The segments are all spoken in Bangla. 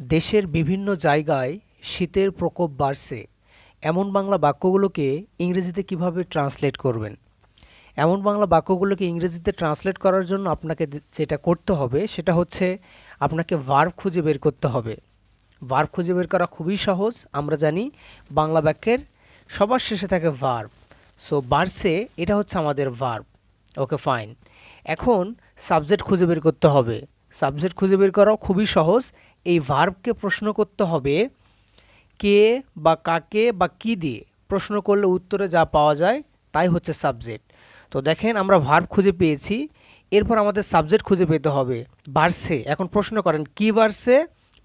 দেশের বিভিন্ন জায়গায় শীতের প্রকোপ বাড়ছে। এমন বাংলা বাক্যগুলোকে ইংরেজিতে কীভাবে ট্রান্সলেট করবেন? এমন বাংলা বাক্যগুলোকে ইংরেজিতে ট্রান্সলেট করার জন্য আপনাকে যেটা করতে হবে, সেটা হচ্ছে আপনাকে ভার্ব খুঁজে বের করতে হবে। ভার্ব খুঁজে বের করা খুবই সহজ। আমরা জানি বাংলা বাক্যের সবার শেষে থাকে ভার্ব। সো বাড়ছে, এটা হচ্ছে আমাদের ভার্ব। ওকে ফাইন এখন সাবজেক্ট খুঁজে বের করতে হবে। সাবজেক্ট খুঁজে বের করাও খুবই সহজ। এই ভার্বকে প্রশ্ন করতে হবে কে বা কাকে বা কি দিয়ে। প্রশ্ন করলে উত্তরে যা পাওয়া যায় তাই হচ্ছে সাবজেক্ট তো দেখেন আমরা ভার্ব খুঁজে পেয়েছি, এরপর আমাদের সাবজেক্ট খুঁজে পেতে হবে। বাড়ছে এখন প্রশ্ন করেন, কি বাড়ছে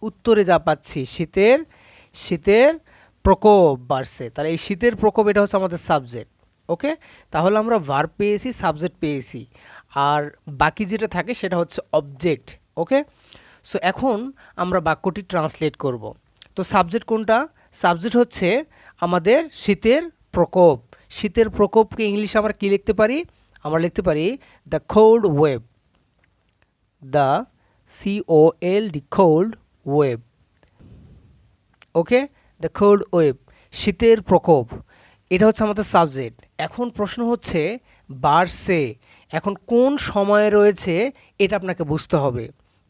উত্তরে যা পাচ্ছি, শীতের শীতের প্রকোপ বাড়ছে তাহলে এই শীতের প্রকোপ এটা হচ্ছে আমাদের সাবজেক্ট ওকে? তাহলে আমরা ভার্ব পেয়েছি সাবজেক্ট পেয়েছি। আর বাকি যেটা থাকে সেটা হচ্ছে অবজেক্ট ওকে? সো এখন আমরা বাক্যটি ট্রান্সলেট করব। তো সাবজেক্ট কোনটা? সাবজেক্ট হচ্ছে আমাদের শীতের প্রকোপ। শীতের প্রকোপকে ইংলিশে আমরা কী লিখতে পারি? আমরা লিখতে পারি the cold wave the C O L D cold wave okay the cold wave শীতের প্রকোপ। এটা হচ্ছে আমাদের সাবজেক্ট এখন প্রশ্ন হচ্ছে বাড়ছে। এখন কোন সময়ে রয়েছে? এটা আপনাকে বুঝতে হবে।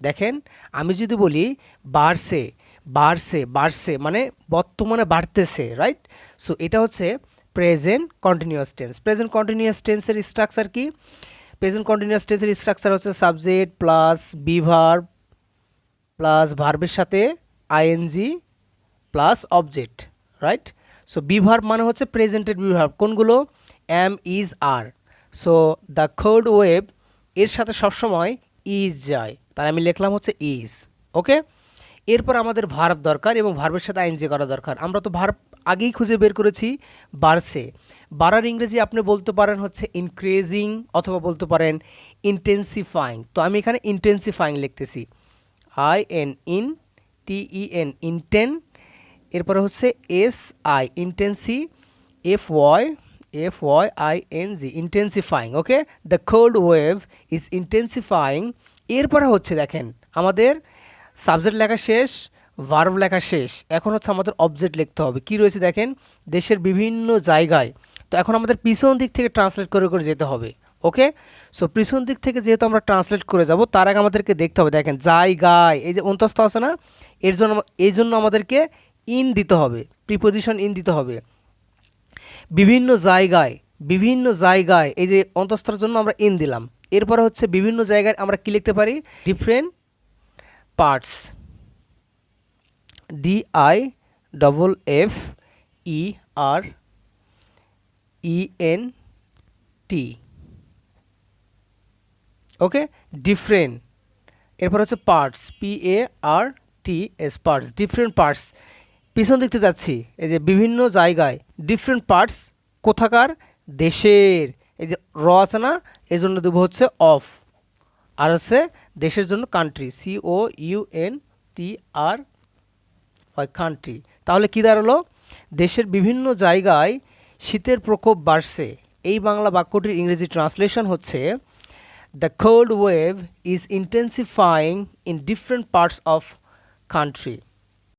দেখেন, আমি যদি বলি বাড়ছে বাড়ছে বাড়ছে মানে বর্তমানে বাড়তেছে রাইট সো এটা হচ্ছে present continuous tense present continuous টেন্সের স্ট্রাকচার কি? প্রেজেন্ট কন্টিনিউয়াস টেন্সের স্ট্রাকচার হচ্ছে subject plus be verb plus ভার্বের সাথে ING plus object right so be verb মানে হচ্ছে প্রেজেন্টেড বিভার্ব কোনগুলো? Am is are so the cold wave এর সাথে সবসময় ইজ যায়। তাই আমি লিখলাম হচ্ছে ইজ ওকে এরপর আমাদের ভার্ব দরকার এবং ভার্বের সাথে আইনজি করা দরকার। আমরা তো ভার্ব আগেই খুঁজে বের করেছি, বাড়ছে। বাড়ার ইংরেজি আপনি বলতে পারেন হচ্ছে ইনক্রিজিং অথবা বলতে পারেন ইন্টেন্সিফাইং তো আমি এখানে ইন্টেন্সিফাইং লিখতেছি। I N in T E N inten এরপরে হচ্ছে S I intensi F Y F Y I N G intensifying okay the cold wave is intensifying এরপরে হচ্ছে দেখেন, আমাদের সাবজেক্ট লেখা শেষ ভার্ভ লেখা শেষ। এখন হচ্ছে আমাদের অবজেক্ট লিখতে হবে। কি রয়েছে দেখেন, দেশের বিভিন্ন জায়গায়। তো এখন আমাদের পিছন দিক থেকে ট্রান্সলেট করে করে যেতে হবে ওকে সো পিছন দিক থেকে যেহেতু আমরা ট্রান্সলেট করে যাব, তার আগে আমাদেরকে দেখতে হবে। দেখেন, জায়গায়, এই যে অন্তস্থ আছে না? এর জন্য এই জন্য আমাদেরকে ইন দিতে হবে প্রিপোজিশন ইন দিতে হবে। বিভিন্ন জায়গায় বিভিন্ন জায়গায়, এই যে অন্তস্থর জন্য আমরা ইন দিলাম। এরপরে হচ্ছে বিভিন্ন জায়গায় আমরা কি লিখতে পারি? Different parts D I double F E R E N T okay different এরপর হচ্ছে parts P A R T S parts different parts পিছন দেখতে যাচ্ছি। এই যে বিভিন্ন জায়গায় ডিফারেন্ট পার্টস কোথাকার? দেশের। এই যে র আছে না? এই জন্য দেবো হচ্ছে অফ আর হচ্ছে দেশের জন্য country C O U N T R country তাহলে কী দাঁড়াল? দেশের বিভিন্ন জায়গায় শীতের প্রকোপ বাড়ছে। এই বাংলা বাক্যটির ইংরেজি ট্রান্সলেশন হচ্ছে the cold wave is intensifying in different parts of country